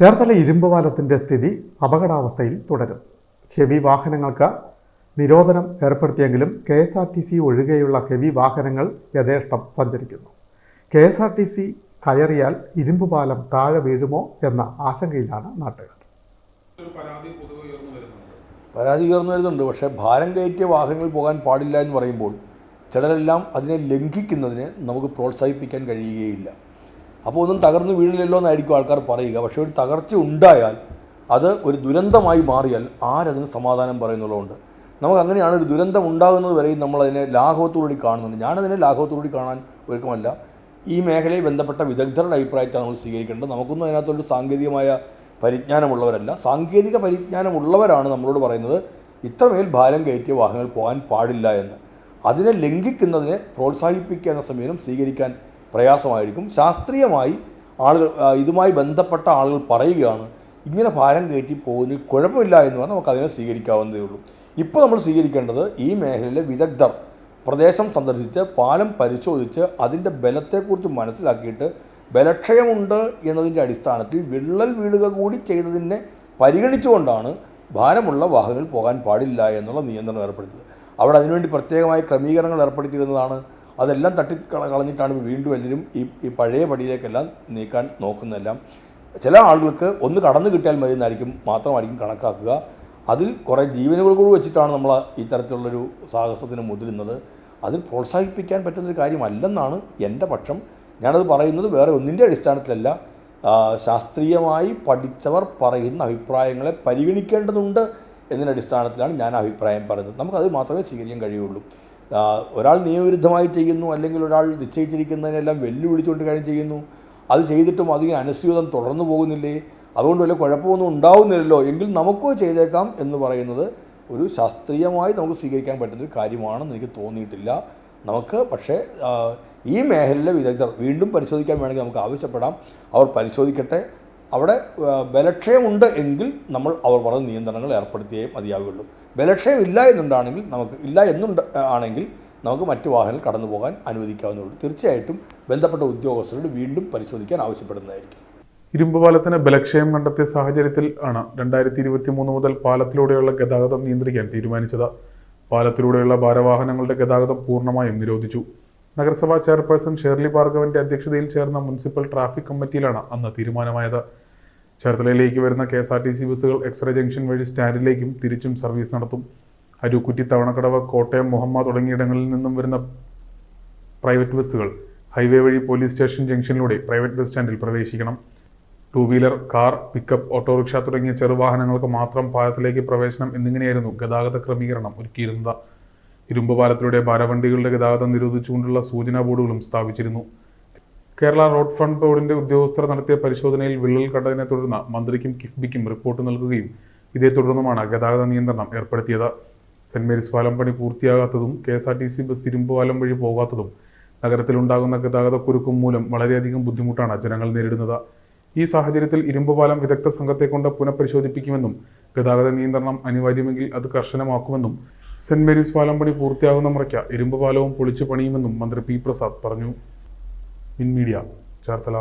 ചേർത്തല ഇരുമ്പ് പാലത്തിന്റെ സ്ഥിതി അപകടാവസ്ഥയിൽ തുടരും. ഹെവി വാഹനങ്ങൾക്ക് നിരോധനം ഏർപ്പെടുത്തിയെങ്കിലും K S R T C ഒഴികെയുള്ള ഹെവി വാഹനങ്ങൾ യഥേഷ്ടം സഞ്ചരിക്കുന്നു. K S R T C കയറിയാൽ ഇരുമ്പ് പാലം താഴെ വീഴുമോ എന്ന ആശങ്കയിലാണ് നാട്ടുകാർ. പരാതി പൊതുവെ ഉയർന്നു വരുന്നുണ്ട്. പരാതി ഉയർന്നു വരുന്നുണ്ട്. പക്ഷേ ഭാരം കയറ്റിയ വാഹനങ്ങൾ പോകാൻ പാടില്ല എന്ന് പറയുമ്പോൾ ചിലരെല്ലാം അതിനെ ലംഘിക്കുന്നതിനെ നമുക്ക് പ്രോത്സാഹിപ്പിക്കാൻ കഴിയുകയില്ല. അപ്പോൾ ഒന്നും തകർന്നു വീണില്ലല്ലോ എന്നായിരിക്കും ആൾക്കാർ പറയുക. പക്ഷേ ഒരു തകർച്ച ഉണ്ടായാൽ അത് ഒരു ദുരന്തമായി മാറിയാൽ ആരതിന് സമാധാനം പറയുന്നുള്ളതുകൊണ്ട്. നമുക്ക് അങ്ങനെയാണ് ഒരു ദുരന്തം ഉണ്ടാകുന്നത് വരെയും നമ്മളതിനെ ലാഘവത്തോടുകൂടി കാണുന്നുണ്ട്. ഞാനതിനെ ലാഘവത്തോടുകൂടി കാണാൻ ഒരുക്കമല്ല. ഈ മേഖലയിൽ ബന്ധപ്പെട്ട വിദഗ്ധരുടെ അഭിപ്രായത്താണ് നമ്മൾ സ്വീകരിക്കേണ്ടത്. നമുക്കൊന്നും അതിനകത്തൊരു സാങ്കേതികമായ പരിജ്ഞാനമുള്ളവരല്ല. സാങ്കേതിക പരിജ്ഞാനമുള്ളവരാണ് നമ്മളോട് പറയുന്നത് ഇത്രമേൽ ഭാരം കയറ്റിയ വാഹനങ്ങൾ പോകാൻ പാടില്ല എന്ന്. അതിനെ ലംഘിക്കുന്നതിനെ പ്രോത്സാഹിപ്പിക്കുക എന്ന സ്വീകരിക്കാൻ പ്രയാസമായിരിക്കും. ശാസ്ത്രീയമായി ആളുകൾ ഇതുമായി ബന്ധപ്പെട്ട ആളുകൾ പറയുകയാണ് ഇങ്ങനെ ഭാരം കയറ്റി പോകുന്നതിൽ കുഴപ്പമില്ല എന്ന് പറഞ്ഞാൽ നമുക്ക് അതിനെ സ്വീകരിക്കാവുന്നതേ ഉള്ളൂ. ഇപ്പോൾ നമ്മൾ സ്വീകരിക്കേണ്ടത് ഈ മേഖലയിലെ വിദഗ്ധർ പ്രദേശം സന്ദർശിച്ച് പാലം പരിശോധിച്ച് അതിന്റെ ബലത്തെക്കുറിച്ച് മനസ്സിലാക്കിയിട്ട് ബലക്ഷയമുണ്ട് എന്നതിന്റെ അടിസ്ഥാനത്തിൽ വിള്ളൽ വീഴുക കൂടി ചെയ്തതിനെ പരിഗണിച്ചുകൊണ്ടാണ് ഭാരമുള്ള വാഹനങ്ങൾ പോകാൻ പാടില്ല എന്നുള്ള നിയന്ത്രണം ഏർപ്പെടുത്തിയത്. അവിടെ അതിനുവേണ്ടി പ്രത്യേകമായി ക്രമീകരണങ്ങൾ ഏർപ്പെടുത്തിയിരുന്നതാണ്. അതെല്ലാം തട്ടി കളഞ്ഞിട്ടാണ് വീണ്ടും എല്ലാവരും ഈ ഈ പഴയ പടിയിലേക്കെല്ലാം നീക്കാൻ നോക്കുന്നതെല്ലാം. ചില ആളുകൾക്ക് ഒന്ന് കടന്നു കിട്ടിയാൽ മതി എന്നായിരിക്കും മാത്രമായിരിക്കും കണക്കാക്കുക. അതിൽ കുറേ ജീവനുകൾ കൂടി വെച്ചിട്ടാണ് നമ്മൾ ഈ തരത്തിലുള്ളൊരു സാഹസത്തിന് മുതിരുന്നത് അതിൽ പ്രോത്സാഹിപ്പിക്കാൻ പറ്റുന്നൊരു കാര്യമല്ലെന്നാണ് എന്റെ പക്ഷം. ഞാനത് പറയുന്നത് വേറെ ഒന്നിന്റെ അടിസ്ഥാനത്തിലല്ല. ശാസ്ത്രീയമായി പഠിച്ചവർ പറയുന്ന അഭിപ്രായങ്ങളെ പരിഗണിക്കേണ്ടതുണ്ട് എന്നതിന്റെ അടിസ്ഥാനത്തിലാണ് ഞാൻ അഭിപ്രായം പറയുന്നത്. നമുക്കത് മാത്രമേ സ്വീകരിക്കാൻ കഴിയുള്ളൂ. ഒരാൾ നിയമവിരുദ്ധമായി ചെയ്യുന്നു അല്ലെങ്കിൽ ഒരാൾ നിശ്ചയിച്ചിരിക്കുന്നതിനെല്ലാം വെല്ലുവിളിച്ചുകൊണ്ട് കാര്യം ചെയ്യുന്നു. അത് ചെയ്തിട്ടും അതിന് അനുസ്യൂതം തുടർന്നു പോകുന്നില്ലേ? അതുകൊണ്ട് വല്ല കുഴപ്പമൊന്നും ഉണ്ടാവുന്നില്ലല്ലോ. എങ്കിൽ നമുക്കോ ചെയ്തേക്കാം എന്ന് പറയുന്നത് ഒരു ശാസ്ത്രീയമായി നമുക്ക് സ്വീകരിക്കാൻ പറ്റുന്ന ഒരു കാര്യമാണെന്ന് എനിക്ക് തോന്നിയിട്ടില്ല. നമുക്ക് പക്ഷേ ഈ മേഖലയിലെ വിദഗ്ധർ വീണ്ടും പരിശോധിക്കാൻ വേണമെങ്കിൽ നമുക്ക് ആവശ്യപ്പെടാം. അവർ പരിശോധിക്കട്ടെ. അവിടെ ബലക്ഷയമുണ്ട് എങ്കിൽ നമ്മൾ അവർ പറഞ്ഞ നിയന്ത്രണങ്ങൾ ഏർപ്പെടുത്തിയേ മതിയാവുകയുള്ളൂ. ബലക്ഷയം ഇല്ല എന്നുണ്ടാണെങ്കിൽ നമുക്ക് ഇല്ല എന്നുണ്ട് ആണെങ്കിൽ നമുക്ക് മറ്റു വാഹനങ്ങൾ കടന്നു പോകാൻ അനുവദിക്കാവുന്നതുള്ളൂ. തീർച്ചയായിട്ടും ബന്ധപ്പെട്ട ഉദ്യോഗസ്ഥരോട് വീണ്ടും പരിശോധിക്കാൻ ആവശ്യപ്പെടുന്നതായിരിക്കും. ഇരുമ്പ് പാലത്തിന് ബലക്ഷയം കണ്ടെത്തിയ സാഹചര്യത്തിൽ ആണ് രണ്ടായിരത്തി ഇരുപത്തി മൂന്ന് മുതൽ പാലത്തിലൂടെയുള്ള ഗതാഗതം നിയന്ത്രിക്കാൻ തീരുമാനിച്ചത്. പാലത്തിലൂടെയുള്ള ഭാരവാഹനങ്ങളുടെ ഗതാഗതം പൂർണമായും നിരോധിച്ചു. നഗരസഭാ ചെയർപേഴ്സൺ ഷേർലി ഭാർഗവന്റെ അധ്യക്ഷതയിൽ ചേർന്ന മുനിസിപ്പൽ ട്രാഫിക് കമ്മിറ്റിയിലാണ് അന്ന് തീരുമാനമായത്. ചേർത്തലയിലേക്ക് വരുന്ന K S R T C ബസ്സുകൾ എക്സ്റേ ജംഗ്ഷൻ വഴി സ്റ്റാൻഡിലേക്കും തിരിച്ചും സർവീസ് നടത്തും. അരുക്കുറ്റി തവണക്കടവ് കോട്ടയം മുഹമ്മ തുടങ്ങിയിടങ്ങളിൽ നിന്നും വരുന്ന പ്രൈവറ്റ് ബസ്സുകൾ ഹൈവേ വഴി പോലീസ് സ്റ്റേഷൻ ജംഗ്ഷനിലൂടെ പ്രൈവറ്റ് ബസ് സ്റ്റാൻഡിൽ പ്രവേശിക്കണം. Two wheeler car pickup auto rickshaw തുടങ്ങിയ ചെറുവാഹനങ്ങൾക്ക് മാത്രം പാലത്തിലേക്ക് പ്രവേശനം എന്നിങ്ങനെയായിരുന്നു ഗതാഗത ക്രമീകരണം ഒരുക്കിയിരുന്നത്. ഇരുമ്പ് പാലത്തിലൂടെ ഭാരവണ്ടികളുടെ ഗതാഗതം നിരോധിച്ചുകൊണ്ടുള്ള സൂചനാ ബോർഡുകളും സ്ഥാപിച്ചിരുന്നു. കേരള റോഡ് ഫണ്ട് ബോർഡിന്റെ ഉദ്യോഗസ്ഥർ നടത്തിയ പരിശോധനയിൽ വിള്ളൽ കണ്ടതിനെ തുടർന്ന് മന്ത്രിക്കും കിഫ്ബിക്കും റിപ്പോർട്ട് നൽകുകയും ഇതേ തുടർന്നുമാണ് ഗതാഗത നിയന്ത്രണം ഏർപ്പെടുത്തിയത്. സെന്റ് മേരീസ് പാലം പണി പൂർത്തിയാകാത്തതും K S R T C bus ഇരുമ്പ് പാലം വഴി പോകാത്തതും നഗരത്തിലുണ്ടാകുന്ന ഗതാഗതക്കുരുക്കും മൂലം വളരെയധികം ബുദ്ധിമുട്ടാണ് ജനങ്ങൾ നേരിടുന്നത്. ഈ സാഹചര്യത്തിൽ ഇരുമ്പ് പാലം വിദഗ്ധ സംഘത്തെ കൊണ്ട് പുനഃപരിശോധിപ്പിക്കുമെന്നും ഗതാഗത നിയന്ത്രണം അനിവാര്യമെങ്കിൽ അത് കർശനമാക്കുമെന്നും സെന്റ് മേരീസ് പാലം പണി പൂർത്തിയാകുന്ന മുറയ്ക്ക് ഇരുമ്പ് പാലവും പൊളിച്ചു പണിയുമെന്നും മന്ത്രി പി പ്രസാദ് പറഞ്ഞു. മിൻ മീഡിയ ചേർത്തല.